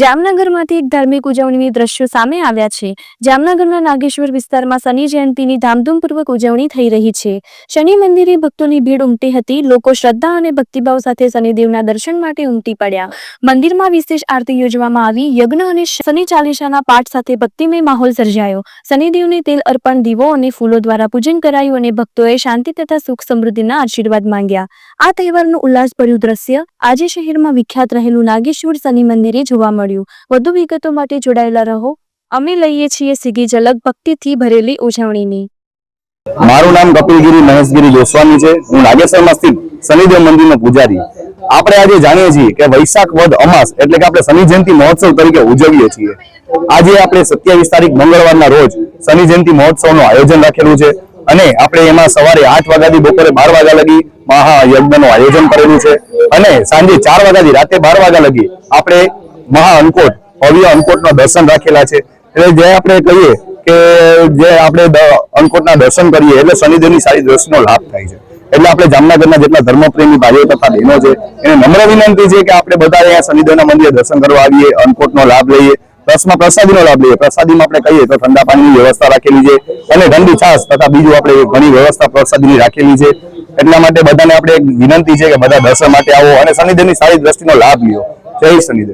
જામનગરમાંથી એક ધાર્મિક ઉજવણીની દ્રશ્યો સામે આવ્યા છે. જામનગરના નાગેશ્વર વિસ્તારમાં શનિ જયંતિની ધામધૂમપૂર્વક ઉજવણી થઈ રહી છે. શનિ મંદિરે ભક્તોની ભીડ ઉમટી હતી. લોકો શ્રદ્ધા અને ભક્તિભાવ સાથે શનિદેવના દર્શન માટે ઉમટી પડ્યા. મંદિરમાં વિશેષ આરતી યોજવામાં આવી. યજ્ઞ અને શનિ ચાલીસાના પાઠ સાથે ભક્તિમય માહોલ સર્જાયો. શનિદેવને તેલ અર્પણ, દીવો અને ફૂલો દ્વારા પૂજન કરાયું અને ભક્તોએ શાંતિ તથા સુખ સમૃદ્ધિના આશીર્વાદ માંગ્યા. આ તહેવારનું ઉલ્લાસભર્યું દ્રશ્ય આજે શહેરમાં વિખ્યાત રહેલું નાગેશ્વર શનિ મંદિરે જોવા મળ્યું. વધુ વિગતો માટે જોડાયેલા રહો. અમે લઈએ છીએ સીગી ઝલક ભક્તિથી ભરેલી ઉજવણીની. મારું નામ કપિલગીરી મહેશગીરી ગોસ્વામી છે. હું નાગેશ્વરમાં સ્થિત શનિદેવ મંદિરનો પૂજારી. આપણે આજે જાણીએ છીએ કે વૈશાખ વદ અમાસ એટલે કે આપણે શનિ જયંતિ મહોત્સવ તરીકે ઉજવીએ છીએ. આજે આપણે સત્યાવીસ તારીખ મંગળવારના રોજ શનિ જયંતિ મહોત્સવનું આયોજન રાખેલું છે અને આપણે એમાં સવારે આઠ વાગ્યાથી બપોરે બાર વાગ્યા લગી મહાયજ્ઞનું આયોજન કરેલું છે. અને સાંજે ચાર વાગ્યાથી રાતે બાર વાગ્યા લગી આપણે મહા અંકોટ ભવ્ય અંકોટના દર્શન રાખેલા છે. એટલે જે આપણે કહીએ કે જે આપણે દ- દર્શન કરીએ, એટલે શનિદેવની સારી દ્રષ્ટિનો લાભ થાય છે. એટલે આપણે જામનગરના જેટલા ધર્મપ્રેમી ભાઈઓ તથા બહેનો છે, એને નમ્ર વિનંતી છે કે આપણે બધા અહીંયા શનિદેવના મંદિરે દર્શન કરવા આવીએ, અંકોટનો લાભ લઈએ પ્લસમાં પ્રસાદીનો લાભ લઈએ. પ્રસાદીમાં આપણે કહીએ તો ઠંડા પાણીની વ્યવસ્થા રાખેલી છે અને ઠંડી છાશ તથા બીજું આપણે ઘણી વ્યવસ્થા પ્રસાદીની રાખેલી છે. એટલા માટે બધાને આપણે એક વિનંતી છે કે બધા દર્શન માટે આવો અને શનિદેવની સારી દ્રષ્ટિનો લાભ લ્યો. જય શનિદેવ.